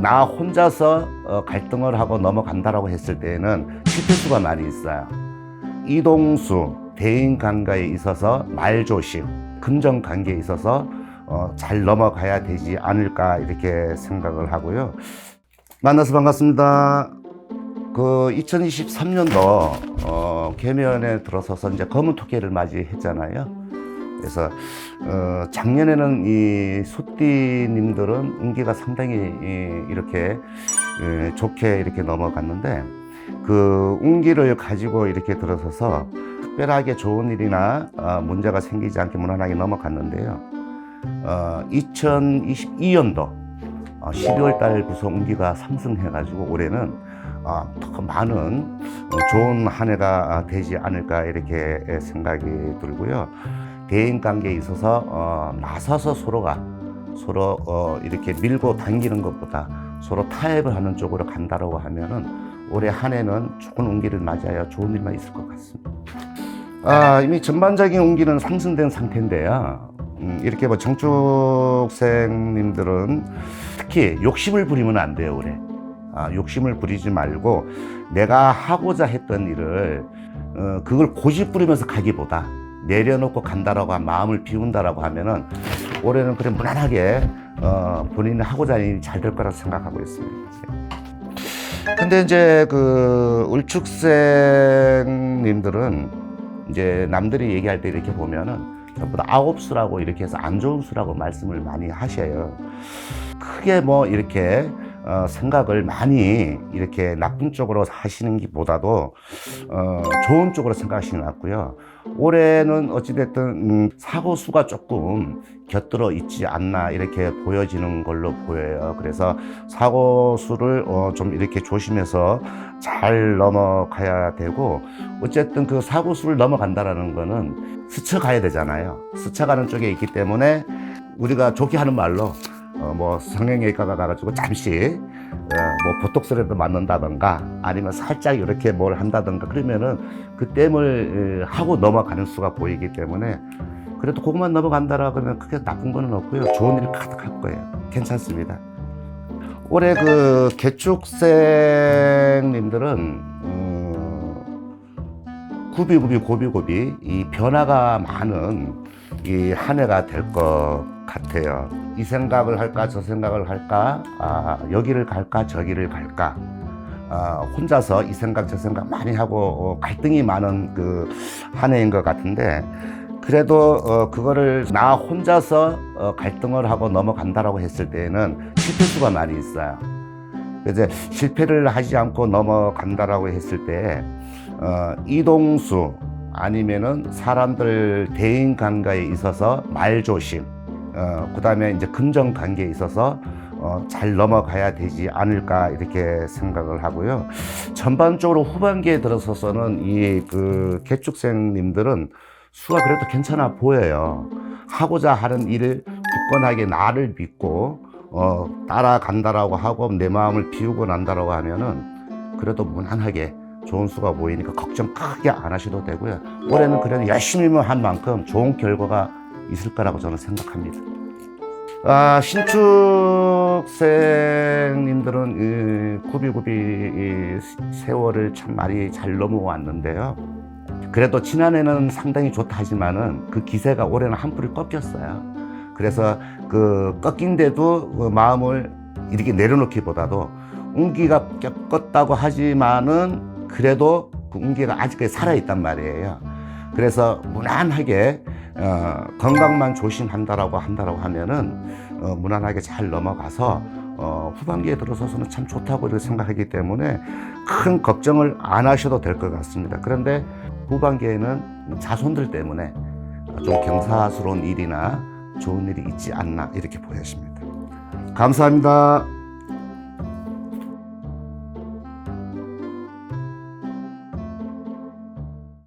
나 혼자서 어, 갈등을 하고 넘어간다라고 했을 때에는 실패수가 많이 있어요. 이동수, 대인 관계에 있어서 말조심, 금전 관계에 있어서 어, 잘 넘어가야 되지 않을까 이렇게 생각을 하고요. 만나서 반갑습니다. 그 2023년도 어, 개면에 들어서서 이제 검은 토끼를 맞이했잖아요. 그래서 어, 작년에는 이 소띠님들은 운기가 상당히 이, 이렇게 예, 좋게 이렇게 넘어갔는데 그 운기를 가지고 이렇게 들어서서 특별하게 좋은 일이나 어, 문제가 생기지 않게 무난하게 넘어갔는데요. 어, 2022년도 어, 12월 달부터 운기가 상승해가지고 올해는 어, 더 많은 어, 좋은 한 해가 되지 않을까 이렇게 생각이 들고요. 대인 관계에 있어서 어, 나서서 서로가 서로 어, 이렇게 밀고 당기는 것보다 서로 타협을 하는 쪽으로 간다라고 하면은 올해 한 해는 좋은 운기를 맞아야 좋은 일만 있을 것 같습니다. 아, 이미 전반적인 운기는 상승된 상태인데요. 음, 이렇게 뭐 정축생님들은 특히 욕심을 부리면 안 돼요, 올해. 아, 욕심을 부리지 말고 내가 하고자 했던 일을 어, 그걸 고집 부리면서 가기보다 내려놓고 간다라고 한 마음을 비운다라고 하면은 올해는 그래 무난하게 어, 본인이 하고자 하는 일이 잘 될 거라고 생각하고 있습니다. 근데 이제 그 울축생님들은 이제 남들이 얘기할 때 이렇게 보면은 전부 다 아홉 수라고 이렇게 해서 안 좋은 수라고 말씀을 많이 하셔요. 크게 뭐 이렇게 어, 생각을 많이 이렇게 나쁜 쪽으로 하시는 것보다도 어, 좋은 쪽으로 생각하시는 것 같고요. 올해는 어찌됐든 음, 사고 수가 조금 곁들어 있지 않나 이렇게 보여지는 걸로 보여요. 그래서 사고 수를 어, 좀 이렇게 조심해서 잘 넘어가야 되고 어쨌든 그 사고 수를 넘어간다라는 거는 스쳐가야 되잖아요. 스쳐가는 쪽에 있기 때문에 우리가 좋게 하는 말로 어, 뭐 성형외과가 가가지고 잠시 어, 뭐 보톡스라도 맞는다던가 아니면 살짝 이렇게 뭘 한다던가 그러면은 그 땜을 에, 하고 넘어가는 수가 보이기 때문에 그래도 그것만 넘어간다라 그러면 크게 나쁜 거는 없고요. 좋은 일이 가득할 거예요. 괜찮습니다. 올해 그 개축생님들은 음, 구비구비 고비고비 이 변화가 많은 이 한 해가 될 것 같아요. 이 생각을 할까 저 생각을 할까 아, 여기를 갈까 저기를 갈까 아, 혼자서 이 생각 저 생각 많이 하고 어, 갈등이 많은 그 한 해인 것 같은데 그래도 어, 그거를 나 혼자서 어, 갈등을 하고 넘어간다라고 했을 때에는 실패수가 많이 있어요. 그래서 실패를 하지 않고 넘어간다라고 했을 때 어, 이동수 아니면은 사람들 대인 관계에 있어서 말 조심 어, 그 다음에 이제 금전 관계에 있어서 어, 잘 넘어가야 되지 않을까 이렇게 생각을 하고요. 전반적으로 후반기에 들어서서는 이 그 개축생님들은 수가 그래도 괜찮아 보여요. 하고자 하는 일을 굳건하게 나를 믿고 어, 따라간다라고 하고 내 마음을 비우고 난다라고 하면은 그래도 무난하게 좋은 수가 보이니까 걱정 크게 안 하셔도 되고요. 올해는 그래도 열심히만 한 만큼 좋은 결과가 있을 거라고 저는 생각합니다. 아, 신축생님들은 이 구비구비 이 세월을 참 많이 잘 넘어왔는데요. 그래도 지난해는 상당히 좋다 하지만은 그 기세가 올해는 한풀이 꺾였어요. 그래서 그 꺾인데도 그 마음을 이렇게 내려놓기보다도 운기가 꺾었다고 하지만은 그래도 그 운기가 아직까지 살아있단 말이에요. 그래서 무난하게 어, 건강만 조심한다라고 한다라고 하면은 어, 무난하게 잘 넘어가서 어, 후반기에 들어서서는 참 좋다고 이렇게 생각하기 때문에 큰 걱정을 안 하셔도 될 것 같습니다. 그런데 후반기에는 자손들 때문에 좀 경사스러운 일이나 좋은 일이 있지 않나 이렇게 보여집니다. 감사합니다.